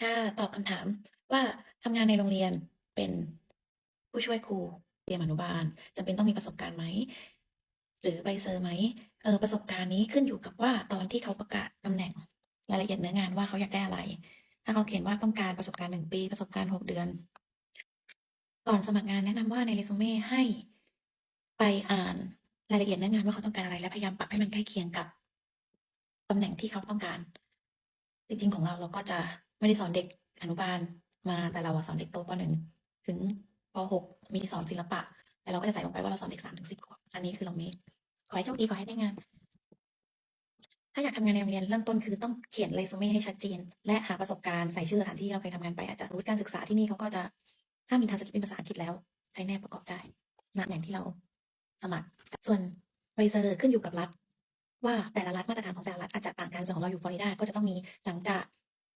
ถ้าตอบคำถามว่าทำงานในโรงเรียนเป็นผู้ช่วยครูเตรียมอนุบาลจำเป็นต้องมีประสบการณ์ไหม หรือใบเซอร์ไหมเออประสบการณ์นี้ขึ้นอยู่กับว่าตอนที่เขาประกาศตำแหน่งรายละเอียดเนื้องานว่าเขาอยากได้อะไร ถ้าเขาเขียนว่าต้องการประสบการณ์หนึ่งปีประสบการณ์หกเดือน ก่อนสมัครงานแนะนำว่าในเรซูเม่ให้ไปอ่านรายละเอียดเนื้องานว่าเขาต้องการอะไรและพยายามปรับให้มันใกล้เคียงกับตำแหน่งที่เขาต้องการ จริง ๆ ของเราเราก็จะ ไม่ได้สอนเด็กอนุบาลมาแต่เราสอนเด็กโตปหนึ่งถึงปหกมีสอนศิลปะ แต่เราก็จะใส่ลงไปว่าเราสอนเด็กสามถึงสิบขวบอันนี้คือเรามีขอให้โชคดีขอให้ได้งาน ถ้าอยากทำงานในโรงเรียนเริ่มต้นคือต้องเขียนเรซูเม่ให้ชัดเจน และหาประสบการณ์ใส่ชื่อสถานที่เราเคยทำงานไปอาจจะวุฒิการศึกษาที่นี่เขาก็จะถ้ามีทางสคริปเป็นภาษาอังกฤษแล้ว ใช้แนบประกอบได้ณแหล่งที่เราสมัคร ส่วนใบเซอร์ขึ้นอยู่กับรัฐว่าแต่ละรัฐมาตรฐานของแต่ละรัฐอาจจะต่างกันส่วนของเราอยู่ฟลอริดาก็จะต้องมีหลังจาก